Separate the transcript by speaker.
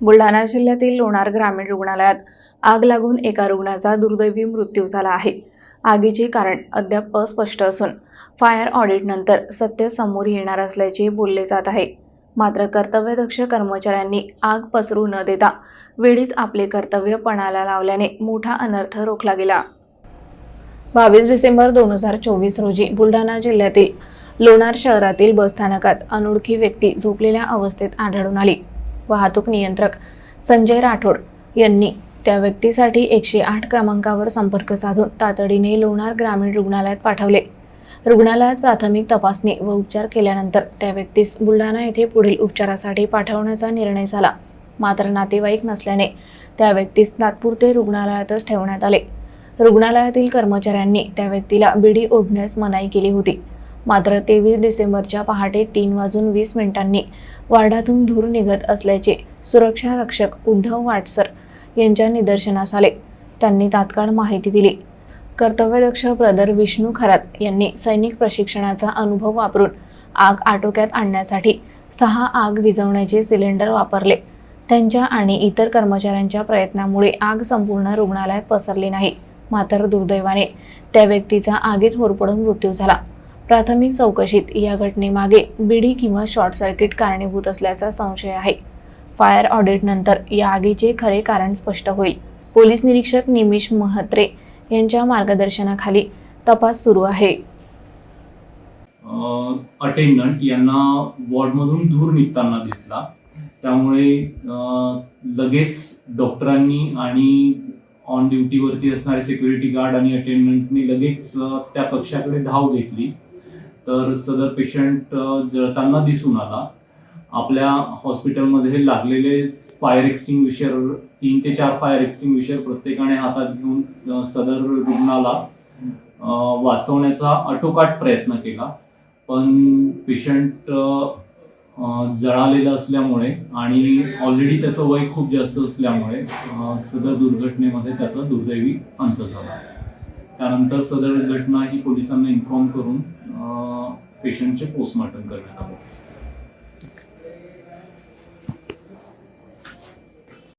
Speaker 1: बुलढाणा जिल्ह्यातील लोणार ग्रामीण रुग्णालयात आग लागून एका रुग्णाचा दुर्दैवी मृत्यू झाला आहे. आगीचे कारण अद्याप अस्पष्ट असून फायर ऑडिटनंतर सत्य समोर येणार असल्याचे बोलले जात आहे. मात्र कर्तव्यदक्ष कर्मचाऱ्यांनी आग पसरू न देता वेळीच आपले कर्तव्य पणाला लावल्याने मोठा अनर्थ रोखला गेला. बावीस डिसेंबर दोन हजार चोवीस रोजी बुलढाणा जिल्ह्यातील लोणार शहरातील बसस्थानकात अनोळखी व्यक्ती झोपलेल्या अवस्थेत आढळून आली. वाहतूक नियंत्रक संजय राठोड यांनी त्या व्यक्तीसाठी एकशे आठ क्रमांकावर संपर्क साधून तातडीने लोणार ग्रामीण रुग्णालयात पाठवले. रुग्णालयात प्राथमिक तपासणी व उपचार केल्यानंतर त्या व्यक्तीस बुलढाणा येथे पुढील उपचारासाठी पाठवण्याचा निर्णय झाला. मात्र नातेवाईक नसल्याने त्या व्यक्तीस नागपूर रुग्णालयातच ठेवण्यात आले. रुग्णालयातील कर्मचाऱ्यांनी त्या व्यक्तीला बिडी ओढण्यास मनाई केली होती. मात्र तेवीस डिसेंबरच्या पहाटे तीन वाजून वीस मिनिटांनी वार्डातून धूर निघत असल्याचे सुरक्षा रक्षक उद्धव वाटसर यांच्या निदर्शनास आले. त्यांनी तात्काळ माहिती दिली. कर्तव्यदक्ष ब्रदर विष्णू खरात यांनी सैनिक प्रशिक्षणाचा अनुभव वापरून आग आटोक्यात आणण्यासाठी सहा आग विझवण्याचे सिलेंडर वापरले. त्यांच्या आणि इतर कर्मचाऱ्यांच्या प्रयत्नामुळे आग संपूर्ण रुग्णालयात पसरली नाही. मात्र दुर्दैवाने त्या व्यक्तीचा आगीत होरपडून मृत्यू झाला. प्राथमिक चौकशीत या घटनेमागे बिडी किंवा शॉर्ट सर्किट कारणीभूत असल्याचा संशय आहे. फायर ऑडिटनंतर या आगीचे खरे कारण स्पष्ट होईल. पोलीस निरीक्षक निमिष महत्रे यांच्या मार्गदर्शनाखाली तपास सुरू आहे.
Speaker 2: अटेंडंट यांना वॉर्डमधून धूर निघताना दिसला. त्यामुळे लगेच डॉक्टरांनी आणि ऑन ड्युटीवरती असणारे सिक्युरिटी गार्ड आणि अटेंडंटनी लगेच त्या पक्षाकडे धाव घेतली. तर सदर पेशंट जळताना दिसून आला. आपल्या हॉस्पिटलमध्ये लागलेले फायर एक्सटिंग्विशर तीन ते चार फायर एक्सटिंग्विशर प्रत्येकाने हातात घेऊन सदर रुग्णाला वाचवण्याचा आटोकाट प्रयत्न केला. पण पेशंट जळालेलं असल्यामुळे आणि ऑलरेडी त्याचं वय खूप जास्त असल्यामुळे सदर दुर्घटनेमध्ये त्याचा दुर्दैवी अंत झाला. त्यानंतर सदर घटना ही पोलिसांना इन्फॉर्म करून पेशंटचे पोस्टमॉर्टम करण्यात आलं.